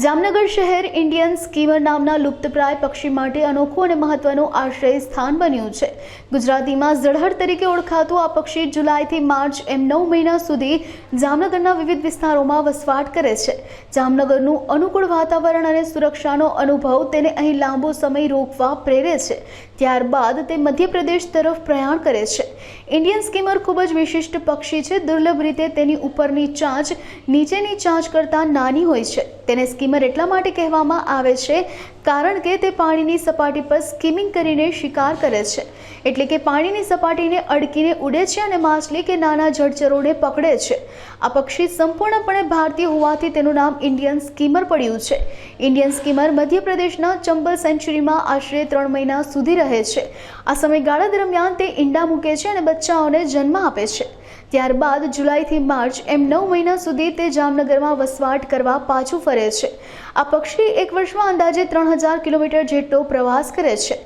જામનગર શહેર Indian skimmer નામના લુપ્તપ્રાય પક્ષી માટે અનોખું અને મહત્વનું આશ્રય સ્થાન બન્યું છે. ગુજરાતીમાં ઝળહળ તરીકે ઓળખાતું આ પક્ષી જુલાઈથી માર્ચ એમ નવ મહિના સુધી જામનગરના વિવિધ વિસ્તારોમાં વસવાટ કરે છે. જામનગરનું અનુકૂળ વાતાવરણ અને સુરક્ષાનો અનુભવ તેને અહીં લાંબો સમય રોકવા પ્રેરે છે. ત્યારબાદ તે મધ્યપ્રદેશ તરફ પ્રયાણ કરે છે. ઇન્ડિયન સ્કીમર ખૂબ જ વિશિષ્ટ પક્ષી છે. દુર્લભ રીતે તેની ઉપરની ચાંચ નીચેની ચાંચ કરતાં નાની હોય છે. તેને સ્કીમર એટલા માટે કહેવામાં આવે છે, કારણ કે તે પાણીની સપાટી પર સ્કીમિંગ કરીને શિકાર કરે છે. એટલે કે પાણીની સપાટીને અડકીને ઉડે છે અને માછલી કે નાના જળચરોને પકડે છે. આ પક્ષી સંપૂર્ણપણે ભારતીય હોવાથી તેનું નામ ઇન્ડિયન સ્કીમર પડ્યું છે. ઇન્ડિયન સ્કીમર મધ્યપ્રદેશના ચંબલ સેન્ચુરીમાં આશરે ત્રણ મહિના સુધી રહે છે. આ સમયગાળા દરમિયાન તે ઈંડા મૂકે છે અને બચ્ચાઓને જન્મ આપે છે. ત્યારબાદ જુલાઈથી માર્ચ એમ નવ મહિના સુધી તે જામનગરમાં વસવાટ કરવા પાછું ફરે છે. આ પક્ષી એક વર્ષમાં અંદાજે ત્રણ હજાર કિલોમીટર જેટલો પ્રવાસ કરે છે.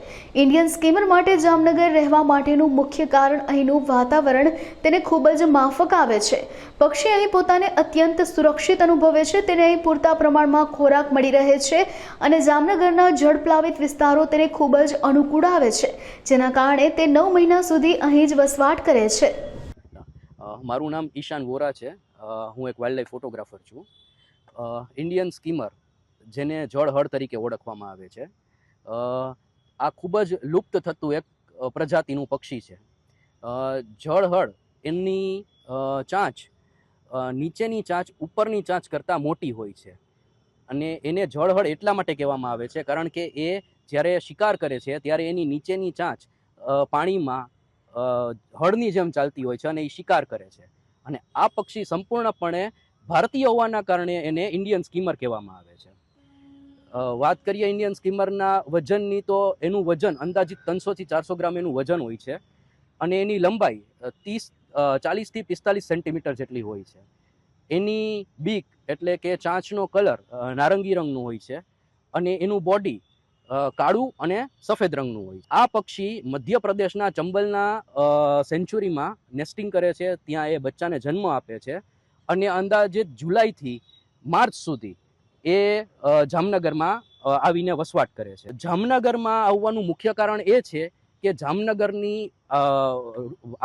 ઇન્ડિયન સ્કીમર માટે જામનગર રહેવા માટેનું મુખ્ય કારણ અહીંનું વાતાવરણ તેને ખૂબ જ માફક આવે છે. પક્ષી અહીં પોતાને અત્યંત સુરક્ષિત અનુભવે છે. તેને અહીં પૂરતા પ્રમાણમાં ખોરાક મળી રહે છે અને જામનગરના જળપ્લાવિત વિસ્તારો તેને ખૂબ જ અનુકૂળ આવે છે. જેના કારણે તે નવ મહિના સુધી અહીં જ વસવાટ કરે છે. મારું નામ ઈશાન વોરા છે. હું એક વાઇલ્ડ લાઈફ ફોટોગ્રાફર છું. ઇન્ડિયન સ્કીમર, જેને જળહળ તરીકે ઓળખવામાં આવે છે. આ ખૂબ જ લુપ્ત થતું એક પ્રજાતિનું પક્ષી છે. જળહળ એમની ચાંચ નીચેની ચાંચ ઉપરની ચાંચ કરતાં મોટી હોય છે. અને એને જળહળ એટલા માટે કહેવામાં આવે છે કારણ કે એ જ્યારે શિકાર કરે છે, ત્યારે એની નીચેની ચાંચ પાણીમાં હળની જેમ ચાલતી હોય છે અને એ શિકાર કરે છે. અને આ પક્ષી સંપૂર્ણપણે ભારતીય હોવાના કારણે એને ઇન્ડિયન સ્કીમર કહેવામાં આવે છે. વાત કરીએ ઇન્ડિયન સ્કીમરના વજનની, તો એનું વજન અંદાજિત ત્રણસોથી ચારસો ગ્રામ એનું વજન હોય છે. અને એની લંબાઈ ત્રીસ ચાલીસથી પિસ્તાલીસ સેન્ટીમીટર જેટલી હોય છે. એની બીક એટલે કે ચાંચનો કલર નારંગી રંગનું હોય છે. અને એનું બોડી કાળું અને સફેદ રંગનું હોય. આ પક્ષી મધ્યપ્રદેશના ચંબલના સેન્ચુરીમાં નેસ્ટિંગ કરે છે. ત્યાં એ બચ્ચાને જન્મ આપે છે. અને અંદાજિત જુલાઈથી માર્ચ સુધી એ જામનગરમાં આવીને વસવાટ કરે છે. જામનગરમાં આવવાનું મુખ્ય કારણ એ છે કે જામનગરની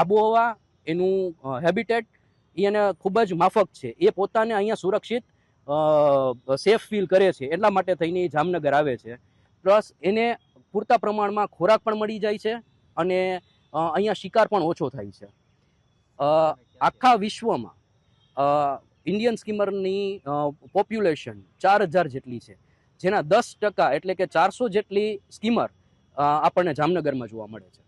આબોહવા, એનું હેબિટેટ એને ખૂબ જ માફક છે. એ પોતાને અહીંયા સુરક્ષિત સેફ ફીલ કરે છે. એટલા માટે થઈને જામનગર આવે છે. પ્લસ એને પૂરતા પ્રમાણમાં ખોરાક પણ મળી જાય છે અને અહીંયા શિકાર પણ ઓછો થાય છે. આખા વિશ્વમાં ઇન્ડિયન સ્કીમરની પોપ્યુલેશન ચાર હજાર જેટલી છે. જેના દસ ટકા એટલે કે ચારસો જેટલી સ્કીમર આપણને જામનગરમાં જોવા મળે છે.